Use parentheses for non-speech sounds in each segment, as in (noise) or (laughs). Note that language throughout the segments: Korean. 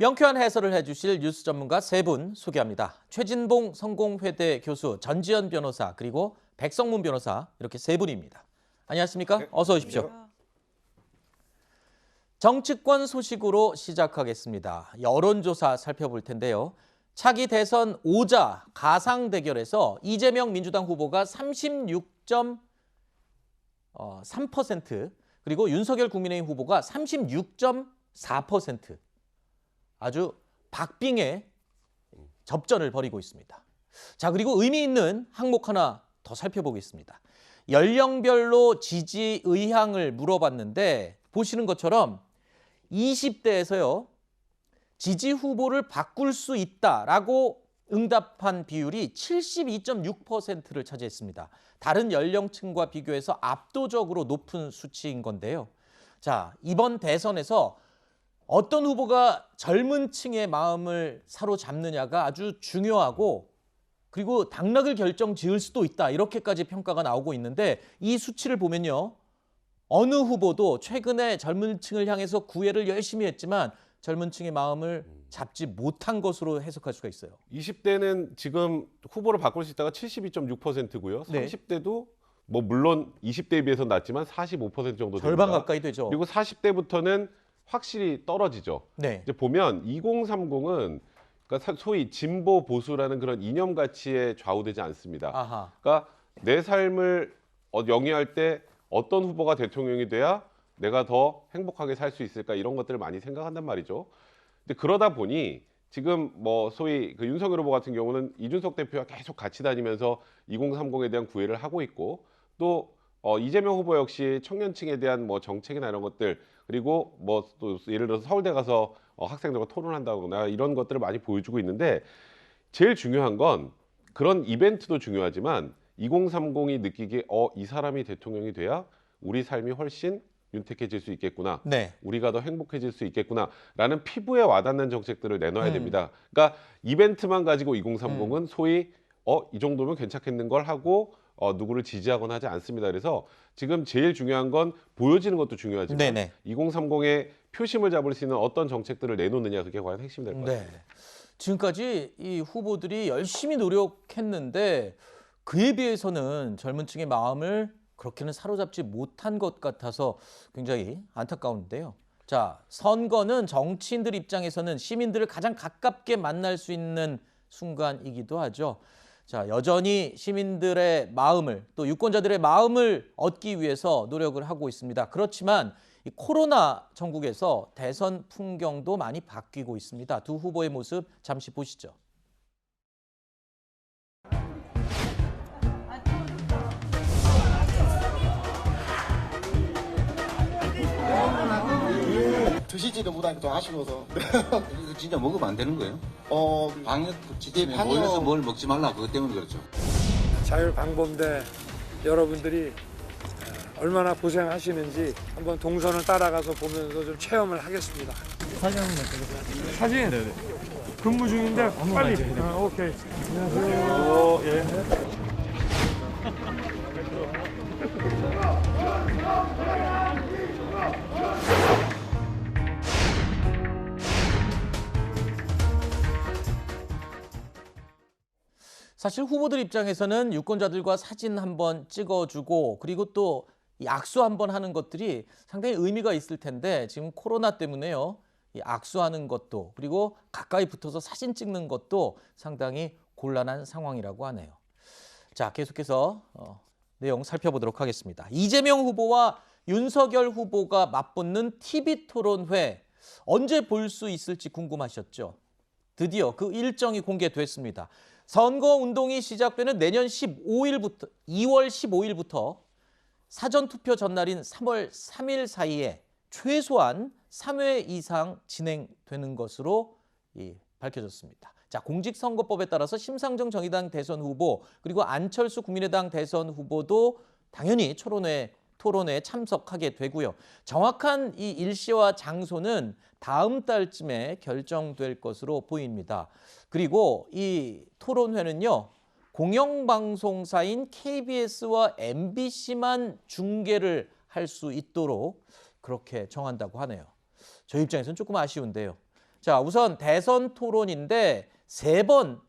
명쾌한 해설을 해주실 뉴스 전문가 세 분 소개합니다. 최진봉 성공회대 교수, 전지현 변호사, 그리고 백성문 변호사 이렇게 세 분입니다. 안녕하십니까? 어서 오십시오. 정치권 소식으로 시작하겠습니다. 여론조사 살펴볼 텐데요. 차기 대선 5자 가상 대결에서 이재명 민주당 후보가 36.3% 그리고 윤석열 국민의힘 후보가 36.4% 아주 박빙의 접전을 벌이고 있습니다. 자, 그리고 의미 있는 항목 하나 더 살펴보겠습니다. 연령별로 지지 의향을 물어봤는데 보시는 것처럼 20대에서요. 지지 후보를 바꿀 수 있다라고 응답한 비율이 72.6%를 차지했습니다. 다른 연령층과 비교해서 압도적으로 높은 수치인 건데요. 자, 이번 대선에서 어떤 후보가 젊은 층의 마음을 사로잡느냐가 아주 중요하고 그리고 당락을 결정 지을 수도 있다. 이렇게까지 평가가 나오고 있는데 이 수치를 보면요. 어느 후보도 최근에 젊은 층을 향해서 구애를 열심히 했지만 젊은 층의 마음을 잡지 못한 것으로 해석할 수가 있어요. 20대는 지금 후보를 바꿀 수 있다가 72.6%고요. 네. 30대도 뭐 물론 20대에 비해서 낮지만 45% 정도 됩니다. 절반 가까이 되죠. 그리고 40대부터는 확실히 떨어지죠. 네. 이제 보면 2030은 그러니까 사- 소위 진보 보수라는 그런 이념 가치에 좌우되지 않습니다. 아하. 그러니까 내 삶을 어- 영위할 때 어떤 후보가 대통령이 돼야 내가 더 행복하게 살 수 있을까 이런 것들을 많이 생각한단 말이죠. 근데 그러다 보니 지금 뭐 소위 그 윤석열 후보 같은 경우는 이준석 대표와 계속 같이 다니면서 2030에 대한 구애를 하고 있고 또 어, 이재명 후보 역시 청년층에 대한 뭐 정책이나 이런 것들 그리고 뭐 또 예를 들어서 서울대 가서 어, 학생들과 토론한다거나 이런 것들을 많이 보여주고 있는데 제일 중요한 건 그런 이벤트도 중요하지만 2030이 느끼기에 어, 이 사람이 대통령이 돼야 우리 삶이 훨씬 윤택해질 수 있겠구나. 네. 우리가 더 행복해질 수 있겠구나라는 피부에 와닿는 정책들을 내놔야 음. 됩니다. 그러니까 이벤트만 가지고 2030은 소위 어 이 정도면 괜찮겠는 걸 하고 어 누구를 지지하거나 하지 않습니다. 그래서 지금 제일 중요한 건 보여지는 것도 중요하지만 네네. 2030의 표심을 잡을 수 있는 어떤 정책들을 내놓느냐 그게 과연 핵심이 될것 같아요. 네. 지금까지 이 후보들이 열심히 노력했는데 그에 비해서는 젊은 층의 마음을 그렇게는 사로잡지 못한 것 같아서 굉장히 안타까운데요. 자, 선거는 정치인들 입장에서는 시민들을 가장 가깝게 만날 수 있는 순간이기도 하죠. 자, 여전히 시민들의 마음을 또 유권자들의 마음을 얻기 위해서 노력을 하고 있습니다. 그렇지만 이 코로나 전국에서 대선 풍경도 많이 바뀌고 있습니다. 두 후보의 모습 잠시 보시죠. 드시지도 못하니까 더 아쉬워서. (laughs) 이거 진짜 먹으면 안 되는 거예요? 어, 방역 때문에 방역- 모여서 뭘 먹지 말라 그것 때문에 그렇죠. 자율방범대 여러분들이 어, 얼마나 고생하시는지 한번 동선을 따라가서 보면서 좀 체험을 하겠습니다. 사진 한번. 사진? 근무 중인데 빨리. 아, 오케이. (laughs) 사실 후보들 입장에서는 유권자들과 사진 한번 찍어주고 그리고 또이 악수 한번 하는 것들이 상당히 의미가 있을 텐데 지금 코로나 때문에요. 이 악수하는 것도 그리고 가까이 붙어서 사진 찍는 것도 상당히 곤란한 상황이라고 하네요. 자, 계속해서 어, 내용 살펴보도록 하겠습니다. 이재명 후보와 윤석열 후보가 맞붙는 TV 토론회 언제 볼 수 있을지 궁금하셨죠? 드디어 그 일정이 공개됐습니다. 선거 운동이 시작되는 내년 15일부터 2월 15일부터 사전 투표 전날인 3월 3일 사이에 최소한 3회 이상 진행되는 것으로 이, 밝혀졌습니다. 자, 공직선거법에 따라서 심상정 정의당 대선 후보 그리고 안철수 국민의당 대선 후보도 당연히 토론회 토론회에 참석하게 되고요. 정확한 이 일시와 장소는 다음 달쯤에 결정될 것으로 보입니다. 그리고 이 토론회는요. 공영방송사인 KBS와 MBC만 중계를 할 수 있도록 그렇게 정한다고 하네요. 저희 입장에서는 조금 아쉬운데요. 자, 우선 대선 토론인데 세 번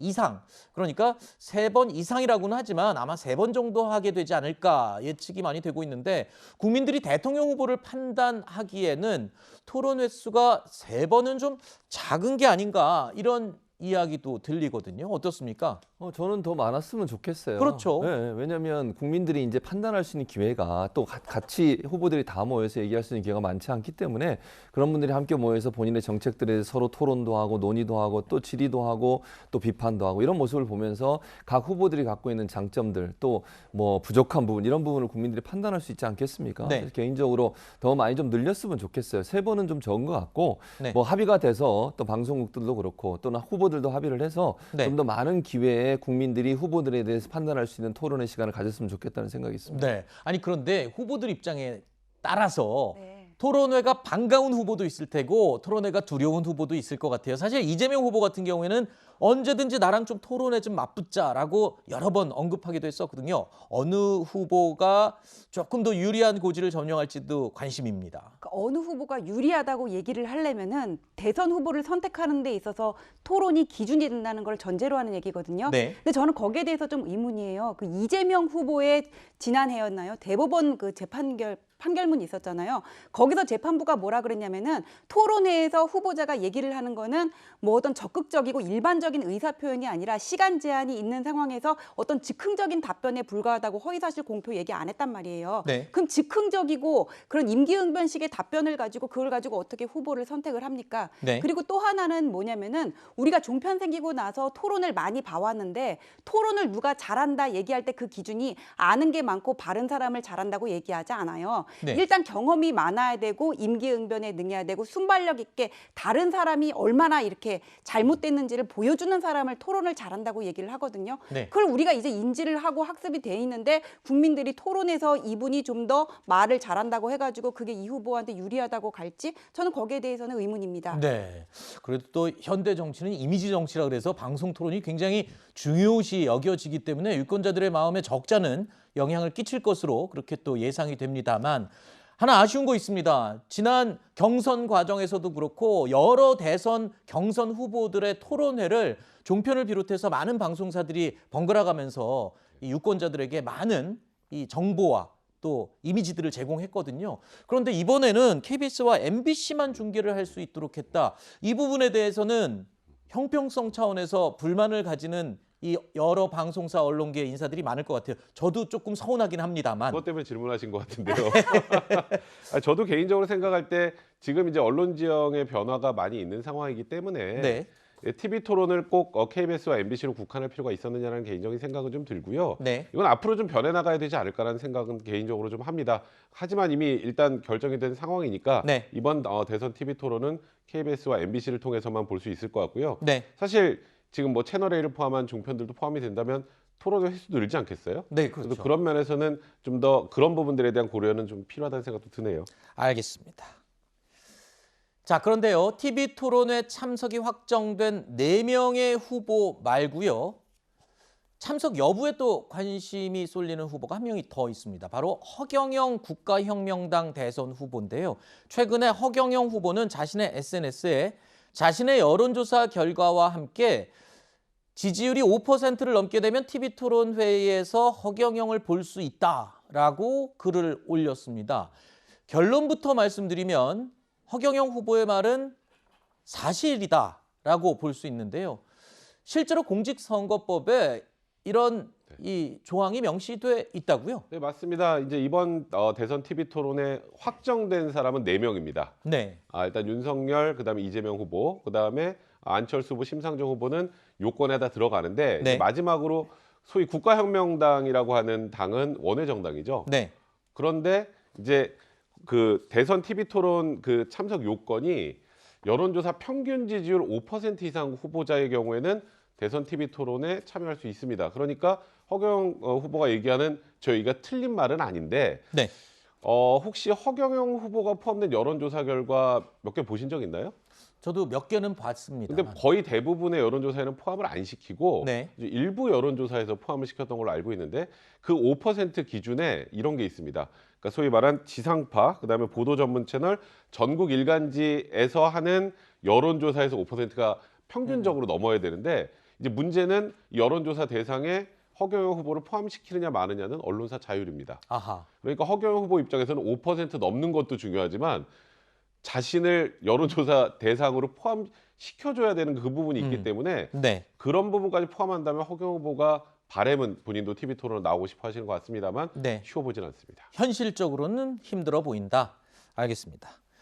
이상. 그러니까 세 번 이상이라고는 하지만 아마 세 번 정도 하게 되지 않을까 예측이 많이 되고 있는데 국민들이 대통령 후보를 판단하기에는 토론 횟수가 세 번은 좀 작은 게 아닌가 이런 이야기도 들리거든요. 어떻습니까? 어, 저는 더 많았으면 좋겠어요. 그렇죠. 네, 왜냐하면 국민들이 이제 판단할 수 있는 기회가 또 가- 같이 후보들이 다 모여서 얘기할 수 있는 기회가 많지 않기 때문에 그런 분들이 함께 모여서 본인의 정책들에 대해서 서로 토론도 하고 논의도 하고 또 질의도 하고 또 비판도 하고 이런 모습을 보면서 각 후보들이 갖고 있는 장점들 또 뭐 부족한 부분 이런 부분을 국민들이 판단할 수 있지 않겠습니까? 네. 그래서 개인적으로 더 많이 좀 늘렸으면 좋겠어요. 세 번은 좀 적은 것 같고 네. 뭐 합의가 돼서 또 방송국들도 그렇고 또는 후보들도 합의를 해서 네. 좀더 많은 기회에 국민들이 후보들에 대해서 판단할 수 있는 토론의 시간을 가졌으면 좋겠다는 생각이 있습니다. 네. 아니 그런데 후보들 입장에 따라서 네. 토론회가 반가운 후보도 있을 테고 토론회가 두려운 후보도 있을 것 같아요. 사실 이재명 후보 같은 경우에는 언제든지 나랑 좀 토론회 좀 맞붙자라고 여러 번 언급하기도 했었거든요. 어느 후보가 조금 더 유리한 고지를 점령할지도 관심입니다. 그러니까 어느 후보가 유리하다고 얘기를 하려면은 대선 후보를 선택하는 데 있어서 토론이 기준이 된다는 걸 전제로 하는 얘기거든요. 네. 근데 저는 거기에 대해서 좀 의문이에요. 그 이재명 후보의 지난해였나요? 대법원 그 재판결 판결문이 있었잖아요. 거기서 재판부가 뭐라 그랬냐면은 토론회에서 후보자가 얘기를 하는 거는 뭐 어떤 적극적이고 일반적인 의사 표현이 아니라 시간 제한이 있는 상황에서 어떤 즉흥적인 답변에 불과하다고 허위사실 공표 얘기 안 했단 말이에요. 네. 그럼 즉흥적이고 그런 임기응변식의 답변을 가지고 그걸 가지고 어떻게 후보를 선택을 합니까? 네. 그리고 또 하나는 뭐냐면은 우리가 종편 생기고 나서 토론을 많이 봐왔는데 토론을 누가 잘한다 얘기할 때 그 기준이 아는 게 많고 바른 사람을 잘한다고 얘기하지 않아요. 네. 일단 경험이 많아야 되고 임기응변에 능해야 되고 순발력 있게 다른 사람이 얼마나 이렇게 잘못됐는지를 보여주는 사람을 토론을 잘한다고 얘기를 하거든요. 네. 그걸 우리가 이제 인지를 하고 학습이 돼 있는데 국민들이 토론에서 이분이 좀 더 말을 잘한다고 해가지고 그게 이 후보한테 유리하다고 갈지 저는 거기에 대해서는 의문입니다. 네. 그래도 또 현대 정치는 이미지 정치라 그래서 방송 토론이 굉장히 중요시 여겨지기 때문에 유권자들의 마음에 적잖은 영향을 끼칠 것으로 그렇게 또 예상이 됩니다만 하나 아쉬운 거 있습니다. 지난 경선 과정에서도 그렇고 여러 대선 경선 후보들의 토론회를 종편을 비롯해서 많은 방송사들이 번갈아 가면서 이 유권자들에게 많은 이 정보와 또 이미지들을 제공했거든요. 그런데 이번에는 KBS와 MBC만 중계를 할 수 있도록 했다. 이 부분에 대해서는 형평성 차원에서 불만을 가지는 이 여러 방송사 언론계 인사들이 많을 것 같아요. 저도 조금 서운하긴 합니다만. 그것 때문에 질문하신 것 같은데요. (laughs) (laughs) 아, 저도 개인적으로 생각할 때 지금 이제 언론 지형의 변화가 많이 있는 상황이기 때문에 네. TV 토론을 꼭 어, KBS와 MBC로 국한할 필요가 있었느냐는 개인적인 생각은 좀 들고요. 네. 이건 앞으로 좀 변해 나가야 되지 않을까라는 생각은 개인적으로 좀 합니다. 하지만 이미 일단 결정이 된 상황이니까 네. 이번 어, 대선 TV 토론은 KBS와 MBC를 통해서만 볼 수 있을 것 같고요. 네. 사실 지금 뭐 채널 A를 포함한 종편들도 포함이 된다면 토론의 횟수도 늘지 않겠어요? 네, 그래서 그렇죠. 그런 면에서는 좀 더 그런 부분들에 대한 고려는 좀 필요하다는 생각도 드네요. 알겠습니다. 자, 그런데요. TV 토론회 참석이 확정된 네명의 후보 말고요. 참석 여부에 또 관심이 쏠리는 후보가 한 명이 더 있습니다. 바로 허경영 국가혁명당 대선 후보인데요. 최근에 허경영 후보는 자신의 SNS에 자신의 여론조사 결과와 함께 지지율이 5%를 넘게 되면 TV 토론회에서 허경영을 볼 수 있다라고 글을 올렸습니다. 결론부터 말씀드리면 허경영 후보의 말은 사실이다라고 볼 수 있는데요. 실제로 공직선거법에 이런 이 조항이 명시돼 있다고요? 네 맞습니다. 이제 이번 어, 대선 TV 토론에 확정된 사람은 네 명입니다. 네. 아, 일단 윤석열, 그다음에 이재명 후보, 그다음에 안철수 후보, 심상정 후보는 요건에 다 들어가는데 네. 이제 마지막으로 소위 국가혁명당이라고 하는 당은 원외 정당이죠. 네. 그런데 이제 그 대선 TV 토론 그 참석 요건이 여론조사 평균 지지율 5% 이상 후보자의 경우에는 대선 TV 토론에 참여할 수 있습니다. 그러니까 허경 어, 후보가 얘기하는 저희가 틀린 말은 아닌데 네. 어, 혹시 허경영 후보가 포함된 여론조사 결과 몇 개 보신 적 있나요? 저도 몇 개는 봤습니다. 근데 거의 대부분의 여론조사에는 포함을 안 시키고 네. 일부 여론조사에서 포함을 시켰던 걸로 알고 있는데 그 5% 기준에 이런 게 있습니다. 그러니까 소위 말한 지상파, 그다음에 보도 전문 채널, 전국 일간지에서 하는 여론조사에서 5%가 평균적으로 넘어야 되는데 이제 문제는 여론조사 대상에 허경영 후보를 포함시키느냐 마느냐는 언론사 자율입니다. 아하. 그러니까 허경영 후보 입장에서는 5% 넘는 것도 중요하지만 자신을 여론조사 대상으로 포함시켜줘야 되는 그 부분이 있기 음. 때문에 네. 그런 부분까지 포함한다면 허경영 후보가 바램은 본인도 TV 토론 나오고 싶어 하시는 것 같습니다만 네. 쉬워 보진 않습니다. 현실적으로는 힘들어 보인다. 알겠습니다.